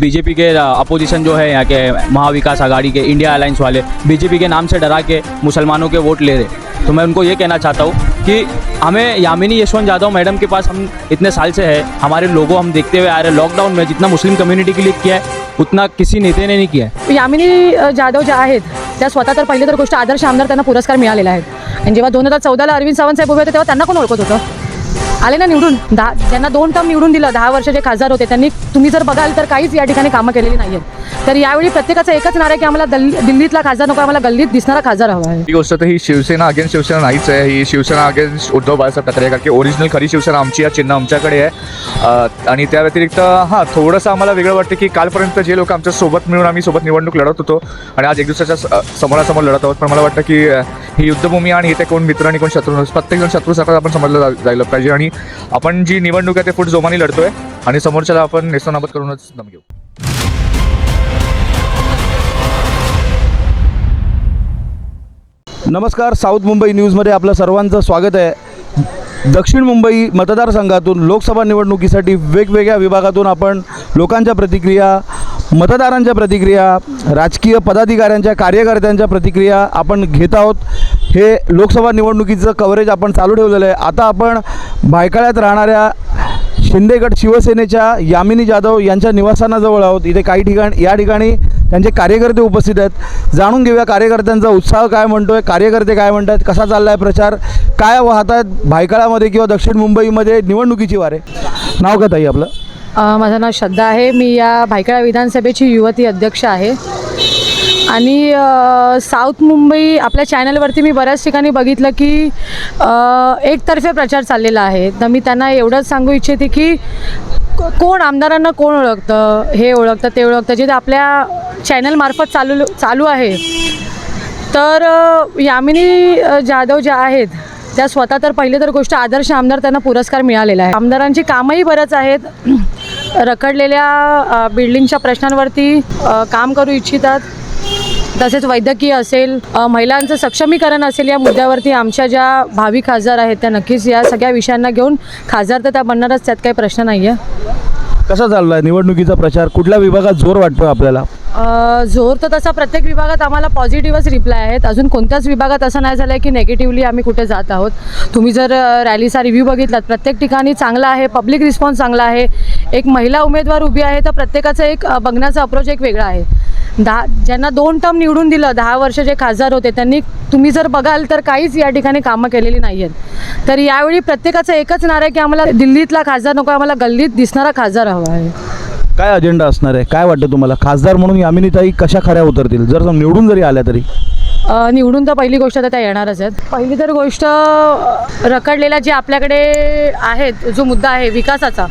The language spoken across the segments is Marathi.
बीजेपी के अपोजिशन जो है यहाँ के महाविकास आघाड़ी के इंडिया अलायंस वाले बीजेपी के नाम से डरा के मुसलमानों के वोट ले रहे तो मैं उनको ये कहना चाहता हूँ कि हमें यामिनी यशवंत यादव मैडम के पास हम इतने साल से है हमारे लोगों हम देखते हुए आ रहे हैं। लॉकडाउन में जितना मुस्लिम कम्युनिटी के लिए किया है उतना किसी नेते ने नहीं किया है। यामिनी अ, जाधव ज्या आहेत त्या स्वतः तर पहिली तर गोष्ट आदर्श आमदार त्यांना पुरस्कार मिळालेला आहे. आणि जेव्हा दोन हज़ार चौदाला अरविंद सावंत साहेब उभे होते तेव्हा त्यांना कोण ओळखत होतं? आले ना निवडून? दहा ज्यांना दोन टर्म निवडून दिलं दहा वर्षाचे खासदार होते त्यांनी तुम्ही जर बघाल तर काहीच या ठिकाणी कामं केलेली नाही आहेत तर यावेळी प्रत्येकाचं एकच नारा आहे की आम्हाला दिल्लीतला खासदार नको आम्हाला गल्लीत दिसणारा खासदार हवा आहे. ही गोष्ट तर ही शिवसेना अगेन्स्ट शिवसेना नाहीच आहे. ही शिवसेना अगेन्स्ट उद्धव बाळासाहेब ठाकरे कारण की ओरिजिनल खरी शिवसेना आमची या चिन्ह आमच्याकडे आहे. आणि त्या व्यतिरिक्त हां थोडंसं आम्हाला वेगळं वाटतं की कालपर्यंत जे लोक आमच्यासोबत मिळून आम्ही सोबत निवडणूक लढत होतो आणि आज एक दुसऱ्याच्या समोरासमोर लढत आहोत. पण मला वाटतं की ही युद्धभूमी आणि इथे कोण मित्र आणि कोण शत्रू नसतं प्रत्येकजण शत्रूसारखं आपण समजलं जायला पाहिजे. आणि आपण जी निवडणूक आहे ते फूट जोमाने लढतोय आणि समोरच्याला आपण नेस्तनाबत करूनच दम घेऊ. नमस्कार साऊथ मुंबई न्यूजमध्ये आपलं सर्वांचं स्वागत आहे. दक्षिण मुंबई मतदारसंघातून लोकसभा निवडणुकीसाठी वेगवेगळ्या विभागातून आपण लोकांच्या प्रतिक्रिया मतदारांच्या प्रतिक्रिया राजकीय पदाधिकाऱ्यांच्या कार्यकर्त्यांच्या प्रतिक्रिया आपण घेत आहोत. हे लोकसभा निवडणुकीचं कव्हरेज आपण चालू ठेवलेलं आहे. आता आपण भायखळ्यात राहणाऱ्या शिंदेगड शिवसेनेच्या यामिनी जाधव यांच्या निवासस्थानाजवळ आहोत. इथे काही ठिकाण या ठिकाणी त्यांचे कार्यकर्ते उपस्थित आहेत. जाणून घेऊया कार्यकर्त्यांचा उत्साह काय म्हणतो आहे कार्यकर्ते काय म्हणत आहेत कसा चालला आहे प्रचार काय वाहत आहेत भायखळ्यामध्ये किंवा दक्षिण मुंबईमध्ये निवडणुकीची वारे? नाव का ताई आपलं? माझं नाव श्रद्धा आहे. मी या भायखळा विधानसभेची युवती अध्यक्ष आहे. आणि साऊथ मुंबई आपल्या चॅनलवरती मी बऱ्याच ठिकाणी बघितलं की एकतर्फे प्रचार चाललेला आहे. तर मी त्यांना एवढंच सांगू इच्छिते की कोण आमदारांना कोण ओळखतं हे ओळखतं ते ओळखतं. जे आपल्या चॅनलमार्फत चालू चालू आहे. तर यामिनी जाधव ज्या आहेत त्या स्वतः तर पहिले तर गोष्ट आदर्श आमदार त्यांना पुरस्कार मिळालेला आहे. आमदारांची कामंही बरंच आहेत. रखडलेल्या बिल्डिंगच्या प्रश्नांवरती काम करू इच्छितात. तसेच वैद्यकीय असेल महिलांचं सक्षमीकरण असेल या मुद्द्यावरती आमच्या ज्या भावी खासदार आहेत त्या नक्कीच या सगळ्या विषयांना घेऊन खासदार तर त्या बनणारच त्यात काही प्रश्न नाही आहे कसा चालला आहे निवडणुकीचा प्रचार कुठल्या विभागात जोर वाटतो आपल्याला? जोर तर तसा प्रत्येक विभागात आम्हाला पॉझिटिव्हच रिप्लाय आहेत. अजून कोणत्याच विभागात असं नाही झालं आहे की नेगेटिव्हली आम्ही कुठे जात आहोत. तुम्ही जर रॅलीचा रिव्ह्यू बघितलात प्रत्येक ठिकाणी चांगला आहे पब्लिक रिस्पॉन्स चांगला आहे. एक महिला उमेदवार उभी आहे तर प्रत्येकाचं एक बघण्याचा अप्रोच एक वेगळा आहे. दहा ज्यांना दोन टर्म निवडून दिलं दहा वर्ष जे खासदार होते त्यांनी तुम्ही जर बघाल तर काहीच या ठिकाणी कामं केलेली नाही आहेत तर यावेळी प्रत्येकाचं एकच नार आहे की आम्हाला दिल्लीतला खासदार नको आम्हाला गल्लीत दिसणारा खासदार हवा आहे. काय अजेंडा असणार आहे? काय वाटतं तुम्हाला? खासदार म्हणून यामिनीताई कशा खऱ्या उतरतील? जर निवडून जरी आल्या तरी. निवडून तर पहिली गोष्ट तर त्या येणारच आहेत. पहिली तर गोष्ट अ, रखडलेल्या जे आपल्याकडे आहेत जो मुद्दा आहे विकासाचा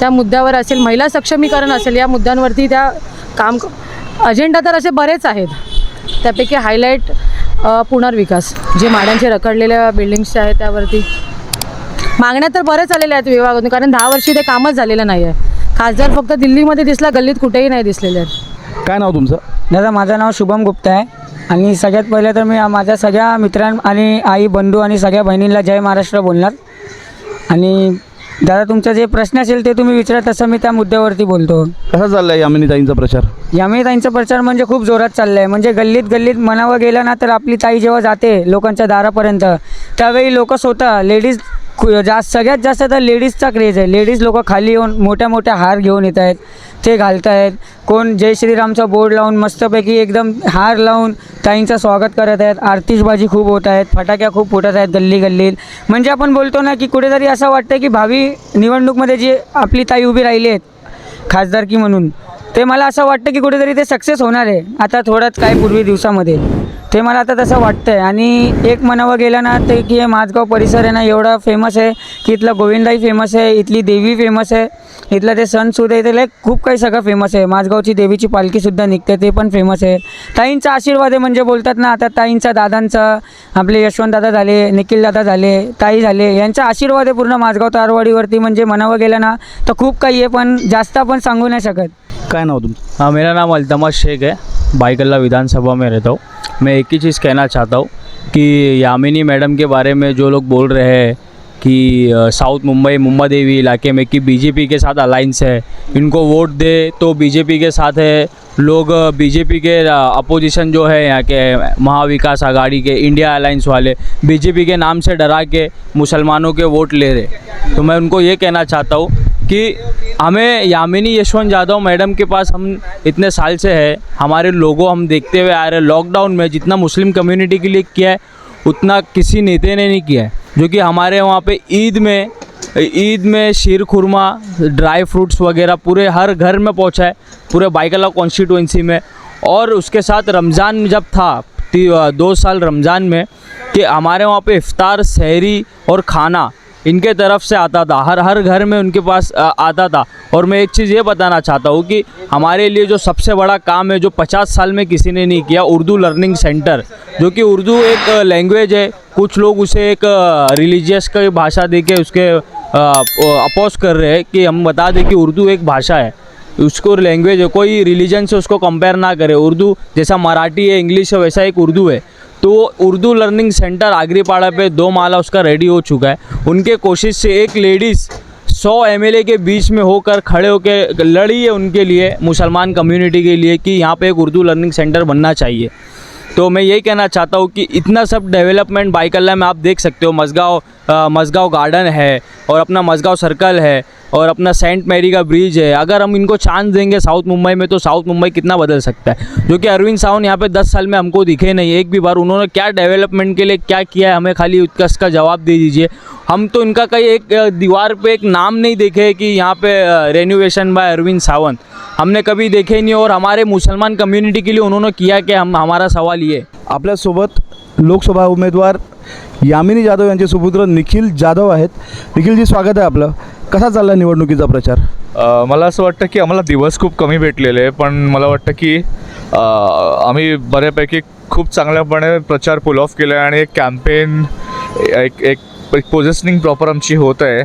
त्या मुद्द्यावर असेल महिला सक्षमीकरण असेल या मुद्द्यांवरती त्या काम अजेंडा तर असे बरेच आहेत. त्यापैकी हायलाईट पुनर्विकास जे माड्यांचे रखडलेल्या बिल्डिंग्सचे आहेत त्यावरती. मागण्या तर बरेच आलेल्या आहेत विभागातून कारण दहा वर्षी ते कामच झालेलं नाही आहे खासदार फक्त दिल्लीमध्ये दिसला गल्लीत कुठेही नाही दिसलेले आहेत. काय नाव तुमचं? दादा माझं नाव शुभम गुप्ता आहे. आणि सगळ्यात पहिले तर मी माझ्या सगळ्या मित्रां आणि आई बंधू आणि सगळ्या बहिणींना जय महाराष्ट्र बोलणार. आणि दादा तुमचा जे प्रश्न असेल ते तुम्ही विचारा तसं मी त्या मुद्द्यावरती बोलतो. कसा चालला आहे यामिनीताईंचा प्रचार? यामिनी ताईंचा प्रचार म्हणजे खूप जोरात चालला आहे म्हणजे गल्लीत गल्लीत म्हणावं गेलं ना तर आपली ताई जेव्हा जाते लोकांच्या दारापर्यंत त्यावेळी लोक स्वतः लेडीज जास्त सगळ्यात जास्त तर लेडीजचा क्रेज आहे. लेडीज लोक खाली येऊन मोठ्या मोठ्या हार घेऊन येत आहेत. ते घालत आहेत कोण जय श्रीरामचा बोर्ड लावून मस्तपैकी एकदम हार लावून ताईंचं स्वागत करत आहेत. आरतीशबाजी खूप होत आहेत. फटाक्या खूप फुटत आहेत गल्ली गल्ली म्हणजे आपण बोलतो ना की कुठेतरी असं वाटतं की भावी निवडणूकमध्ये जी आपली ताई उभी राहिली आहेत खासदारकी म्हणून ते मला असं वाटतं की कुठेतरी ते सक्सेस होणार आहे. आता थोड्याच काही पूर्वी दिवसामध्ये. ते मला आता तसं वाटतं आहे आणि एक म्हणावं गेलं ना ते की हे माझगाव परिसर आहे ना एवढा फेमस आहे की इथलं गोविंदाई फेमस आहे इथली देवी फेमस आहे इथलं ते सणसूद आहे ते खूप काही सगळं फेमस आहे. माझगावची देवीची पालखीसुद्धा निघते ते पण फेमस आहे. ताईंचा आशीर्वाद आहे म्हणजे बोलतात ना आता ताईंचा दादांचा आपले यशवंत दादा झाले निखिल दादा झाले ताई झाले यांचा आशीर्वाद आहे पूर्ण माझगाव तारवाडीवरती. म्हणजे म्हणावं गेलं ना तर खूप काही आहे पण जास्त आपण सांगू नाही शकत. काय नाव तुमचं? हाँ मेरा नाम अल्तमस शेख है बाईकल्ला विधानसभा में रहता हूँ। मैं एक ही चीज़ कहना चाहता हूँ कि यामिनी मैडम के बारे में जो लोग बोल रहे हैं कि साउथ मुंबई मुंबा देवी इलाके में कि बीजेपी के साथ अलाइंस है, इनको वोट दे तो बीजेपी के साथ है। लोग बीजेपी के अपोजिशन जो है यहाँ के महाविकास आघाड़ी के इंडिया अलाइंस वाले, बीजेपी के नाम से डरा के मुसलमानों के वोट ले रहे तो मैं उनको ये कहना चाहता हूँ कि हमें यामिनी यशवंत यादव मैडम के पास हम इतने साल से है, हमारे लोगों हम देखते हुए आ रहे हैं। लॉकडाउन में जितना मुस्लिम कम्युनिटी के लिए किया है, उतना किसी नेता ने नहीं किया है। जो कि हमारे वहाँ पे ईद में ईद में शीर खुरमा, ड्राई फ्रूट्स वगैरह पूरे हर घर में पहुँचा है, पूरे बाइकला कॉन्स्टिट्यूंसी में। और उसके साथ रमज़ान जब था दो साल रमज़ान में, कि हमारे वहाँ पे इफ़्तार, शहरी और खाना इनके तरफ़ से आता था। हर हर घर में उनके पास आता था। और मैं एक चीज़ ये बताना चाहता हूँ कि हमारे लिए जो सबसे बड़ा काम है, जो 50 साल में किसी ने नहीं किया, उर्दू लर्निंग सेंटर, जो कि उर्दू एक लैंग्वेज है। कुछ लोग उसे एक रिलीजियस की भाषा दे के उसके अपोज कर रहे हैं कि हम बता दें कि उर्दू एक भाषा है। उसको लैंग्वेज है, कोई रिलीजन से उसको कंपेयर ना करे। उर्दू जैसा मराठी है, इंग्लिश है, वैसा एक उर्दू है। तो उर्दू लर्निंग सेंटर आगरीपाड़ा पे दो माला उसका रेडी हो चुका है। उनके कोशिश से एक लेडीज़ सौ एम के बीच में होकर खड़े होकर लड़ी है उनके लिए, मुसलमान कम्युनिटी के लिए कि यहाँ पे एक उर्दू लर्निंग सेंटर बनना चाहिए। तो मैं यही कहना चाहता हूँ कि इतना सब डेवलपमेंट बाइकल्ला में आप देख सकते हो, मजगाव मजगाव गार्डन है और अपना मजगाव सर्कल है और अपना सेंट मैरी का ब्रिज है। अगर हम इनको चांस देंगे साउथ मुंबई में तो साउथ मुंबई कितना बदल सकता है? जो कि अरविंद सावंत यहाँ पे दस साल में हमको दिखे नहीं। एक भी बार उन्होंने क्या डेवलपमेंट के लिए क्या किया है, हमें खाली उत्कर्ष का जवाब दे दीजिए। हम तो इनका कहीं एक दीवार पे एक नाम नहीं देखे कि यहाँ पे रेनोवेशन बाय अरविंद सावंत हमने कभी देखे नहीं और हमारे मुसलमान कम्युनिटी के लिए उन्होंने किया कि हम हमारा सवाल ये है। आपल्यासोबत लोकसभा उमेदवार यामिनी जाधव यांचे सुपुत्र निखिल जाधव आहेत. निखिलजी स्वागत आहे आपलं. कसा चालला निवडणुकीचा प्रचार? अ, मला असं वाटतं की आम्हाला दिवस खूप कमी भेटलेले पण मला वाटतं की अ, आम्ही बऱ्यापैकी खूप चांगल्यापणे प्रचार पुल ऑफ केला आहे आणि एक कॅम्पेन एक एक पोझिशनिंग प्रॉपर आमची होत आहे.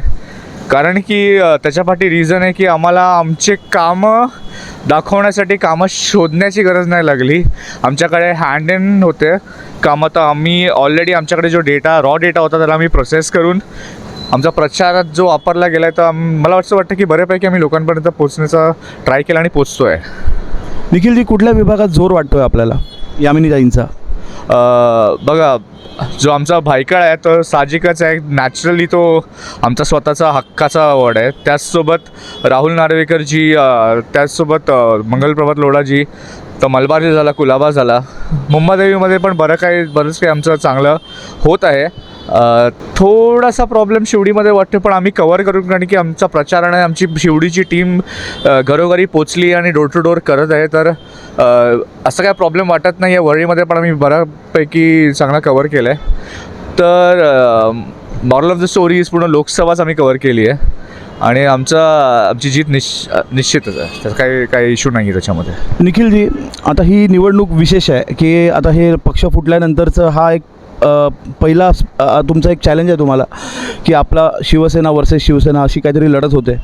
कारण की त्याच्यापाठी रिझन आहे की आम्हाला आमचे कामं दाखवण्यासाठी कामं शोधण्याची गरज नाही लागली. आमच्याकडे हँड इन होते. कामं तर आम्ही ऑलरेडी आमच्याकडे जो डेटा रॉ डेटा होता त्याला आम्ही प्रोसेस करून आमचा प्रचारात जो वापरला गेला आहे तर आम- मला असं वाटतं की बऱ्यापैकी आम्ही लोकांपर्यंत पोहोचण्याचा ट्राय केला आणि पोचतो आहे निखिलजी कुठल्या विभागात जोर वाटतोय आपल्याला? यामिनीताईंचा. बघा जो आमचा भायकाळ आहे तो साहजिकच आहे. नॅचरली तो आमचा स्वतःचा हक्काचा वॉर्ड आहे. त्याचसोबत राहुल नार्वेकरजी त्याचसोबत मंगलप्रभात लोढाजी तर मलबारी झाला कुलाबा झाला. मुंबादेवीमध्ये पण बरं काही बरंच काही आमचं चांगलं होत आहे. थोडासा प्रॉब्लेम शिवडीमध्ये वाटतो पण आम्ही कवर करून कारण की आमचा प्रचार आणि आमची शिवडीची टीम घरोघरी पोचली आणि डोर टू डोर करत आहे. तर असा असं काय प्रॉब्लेम वाटत नाही आहे वरळीमध्ये पण आम्ही बऱ्यापैकी चांगला कवर केला आहे तर moral of the story is पूर्ण लोकसभाच आम्ही कवर केली आहे. आणि आमचा आमची जीत निश निश्चितच आहे. त्याचा काही काही इशू नाही आहे त्याच्यामध्ये. निखिलजी आता ही निवडणूक विशेष आहे की आता हे पक्ष फुटल्यानंतरचं हा एक पहिला तुमचा एक चॅलेंज आहे तुम्हाला की आपला शिवसेना वर्सेस शिवसेना अशी काहीतरी लढत होते.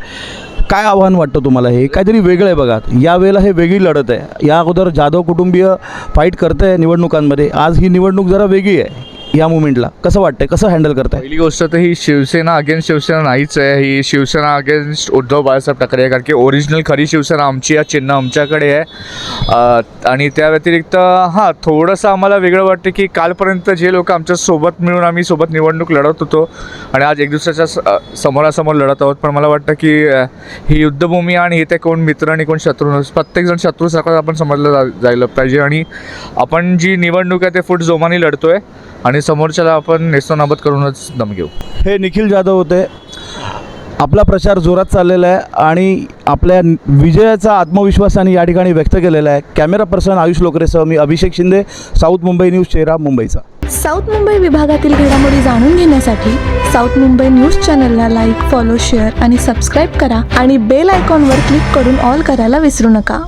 काय आव्हान वाटतं तुम्हाला हे? काहीतरी वेगळं आहे बघा. यावेळेला हे वेगळी लढत आहे. या अगोदर जाधव कुटुंबीय फाईट करत आहे निवडणुकांमध्ये. आज ही निवडणूक जरा वेगळी आहे. या मुवमेंटला कसं वाटतंय? कसं हँडल करताय? पहिली गोष्ट तर ही शिवसेना अगेन्स्ट शिवसेना नाहीच आहे. ही शिवसेना अगेन्स्ट उद्धव बाळासाहेब ठाकरे आहे. कारण की ओरिजिनल खरी शिवसेना आमची या चिन्ह आमच्याकडे आहे. अ, आणि त्या व्यतिरिक्त हां थोडंसं आम्हाला वेगळं वाटतं की कालपर्यंत जे लोक आमच्यासोबत मिळून आम्ही सोबत निवडणूक लढत होतो आणि आज एक दुसऱ्याच्या स- अ, समोरासमोर लढत आहोत. पण मला वाटतं की अ, ही युद्धभूमी आणि इथे कोण मित्र आणि कोण शत्रू नस प्रत्येकजण शत्रूसारखं आपण समजलं जा जायला पाहिजे. आणि आपण जी निवडणूक आहे ते फूट जोमाने लढतो आहे आणि समोरच्याला आपण नेस्तनाबत करूनच दम घेऊ. हे निखिल जाधव होते. आपला प्रचार जोरात चाललेला आहे आणि आपल्या विजयाचा आत्मविश्वासाने या ठिकाणी व्यक्त केलेला आहे. कॅमेरा पर्सन आयुष लोकरेसह मी अभिषेक शिंदे साऊथ मुंबई न्यूज चेहरा मुंबईचा. साऊथ मुंबई विभागातील घडामोडी जाणून घेण्यासाठी साऊथ मुंबई न्यूज चॅनलला लाईक फॉलो शेअर आणि सबस्क्राईब करा आणि बेल आयकॉनवर क्लिक करून ऑल करायला विसरू नका.